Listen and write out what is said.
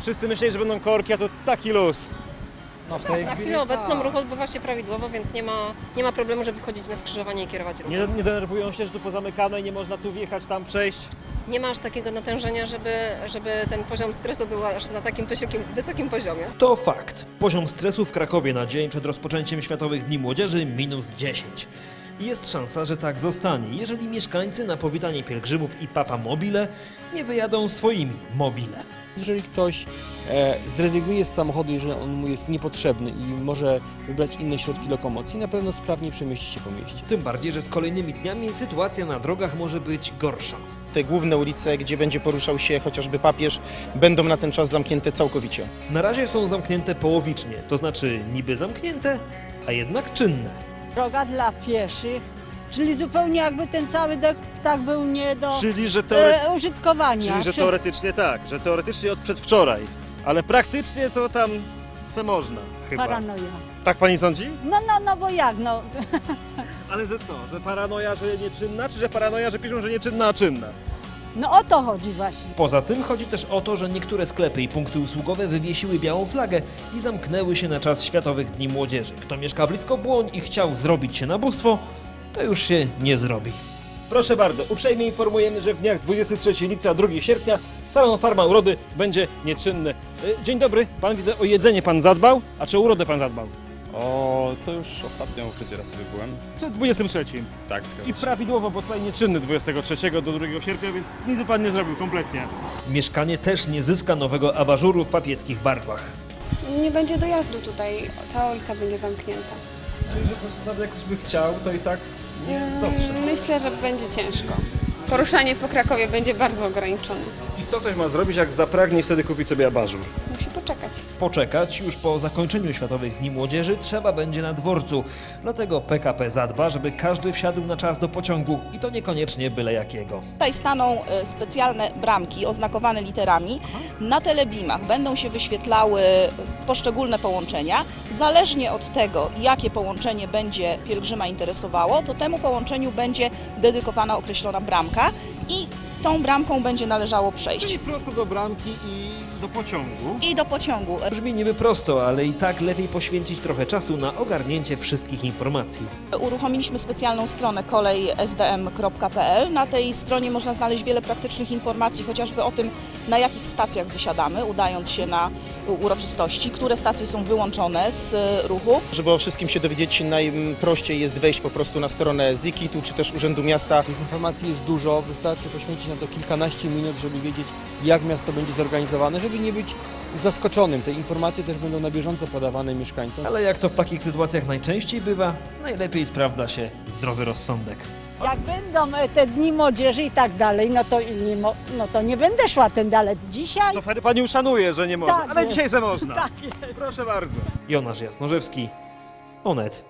Wszyscy myśleli, że będą korki, a to taki luz. No w tej Na chwili chwilę obecną tak. ruch odbywa się prawidłowo, więc nie ma, nie ma problemu, żeby wchodzić na skrzyżowanie i kierować ruch. Nie, nie denerwują się, że tu pozamykane i nie można tu wjechać, tam przejść. Nie ma aż takiego natężenia, żeby, żeby ten poziom stresu był aż na takim wysokim, wysokim poziomie. To fakt. Poziom stresu w Krakowie na dzień przed rozpoczęciem Światowych Dni Młodzieży minus 10. Jest szansa, że tak zostanie, jeżeli mieszkańcy na powitanie pielgrzymów i Papa Mobile nie wyjadą swoimi mobile. Jeżeli ktoś e, zrezygnuje z samochodu, jeżeli on mu jest niepotrzebny i może wybrać inne środki lokomocji, na pewno sprawnie przemieści się po mieście. Tym bardziej, że z kolejnymi dniami sytuacja na drogach może być gorsza. Te główne ulice, gdzie będzie poruszał się chociażby papież, będą na ten czas zamknięte całkowicie. Na razie są zamknięte połowicznie, to znaczy niby zamknięte, a jednak czynne. Droga dla pieszych, czyli zupełnie jakby ten cały dek tak był nie do Czyli, że, teore... e, użytkowania. Czyli, że teoretycznie tak, że teoretycznie od przedwczoraj, ale praktycznie to tam se można chyba. Paranoja. Tak pani sądzi? No, no, no bo jak, no. Ale że co, że paranoja, że nieczynna, czy że paranoja, że piszą, że nieczynna, a czynna? No o to chodzi właśnie. Poza tym chodzi też o to, że niektóre sklepy i punkty usługowe wywiesiły białą flagę i zamknęły się na czas Światowych Dni Młodzieży. Kto mieszka blisko Błoń i chciał zrobić się na bóstwo, to już się nie zrobi. Proszę bardzo, uprzejmie informujemy, że w dniach 23 lipca, 2 sierpnia salon Farma Urody będzie nieczynny. Y, Dzień dobry, pan widzę o jedzenie pan zadbał, a czy o urodę pan zadbał? O, to już ostatnio u fryzjera sobie byłem. Przed 23. Tak, I zgadza się. prawidłowo, bo tutaj nieczynny 23 do 2 sierpnia, więc nic by pan nie zrobił kompletnie. Mieszkanie też nie zyska nowego abażuru w papieskich barwach. Nie będzie dojazdu tutaj, cała ulica będzie zamknięta. Czyli, że po prostu nawet jak ktoś by chciał, to i tak nie dotrze. Myślę, że będzie ciężko. Poruszanie po Krakowie będzie bardzo ograniczone. I co ktoś ma zrobić, jak zapragnie i wtedy kupić sobie abażur? Poczekać. Poczekać już po zakończeniu Światowych Dni Młodzieży trzeba będzie na dworcu. Dlatego PKP zadba, żeby każdy wsiadł na czas do pociągu i to niekoniecznie byle jakiego. Tutaj staną e, specjalne bramki oznakowane literami. Na telebimach będą się wyświetlały poszczególne połączenia. Zależnie od tego, jakie połączenie będzie pielgrzyma interesowało, to temu połączeniu będzie dedykowana określona bramka i tą bramką będzie należało przejść. Czyli prosto do bramki i do pociągu. I do pociągu. Brzmi niby prosto, ale i tak lepiej poświęcić trochę czasu na ogarnięcie wszystkich informacji. Uruchomiliśmy specjalną stronę kolejsdm.pl. Na tej stronie można znaleźć wiele praktycznych informacji, chociażby o tym, na jakich stacjach wysiadamy, udając się na uroczystości, które stacje są wyłączone z e, ruchu. Żeby o wszystkim się dowiedzieć, najprościej jest wejść po prostu na stronę ZIKIT-u czy też Urzędu Miasta. Tych informacji jest dużo, wystarczy poświęcić na to kilkanaście minut, żeby wiedzieć, jak miasto będzie zorganizowane, żeby nie być zaskoczonym. Te informacje też będą na bieżąco podawane mieszkańcom. Ale jak to w takich sytuacjach najczęściej bywa, najlepiej sprawdza się zdrowy rozsądek. Jak będą e, te dni młodzieży i tak dalej, no to, nie, mo- no to nie będę szła ten dalej. Dzisiaj To wtedy pani uszanuje, że nie można, Tak, ale nie. dzisiaj se można. tak Proszę bardzo. Jonasz Jasnorzewski, Onet.